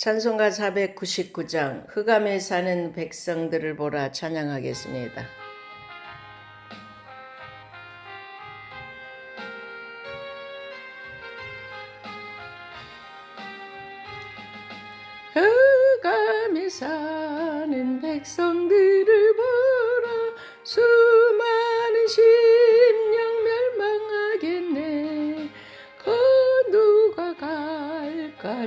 찬송가 499장 흑암에 사는 백성들을 보라 찬양하겠습니다. 흑암에 사는 백성들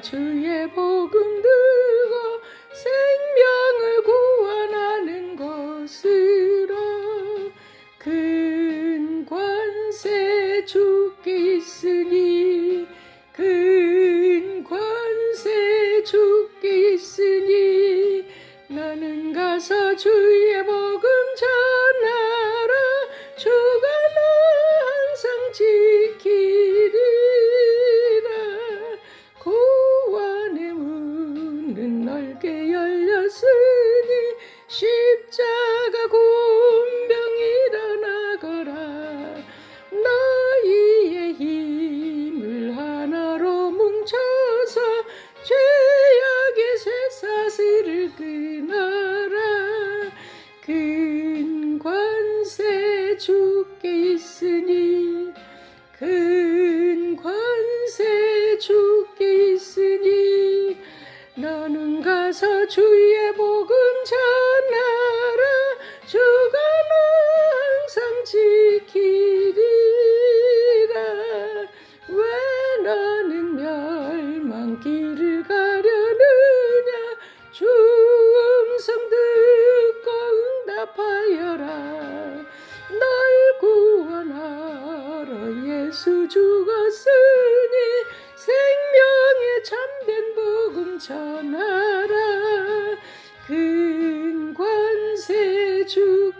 주의 복음 들고 생명을 구원하는 것으로 큰 권세 죽기 있으니 큰 권세 죽기 있으니 나는 가서 주의 주께 있으니 큰 관세 주께 있으니 나는 가서 주의 전하라. 근관세 주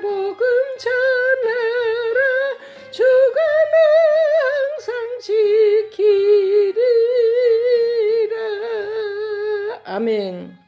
복음 전하라. 주가 항상 지키리라. 아멘.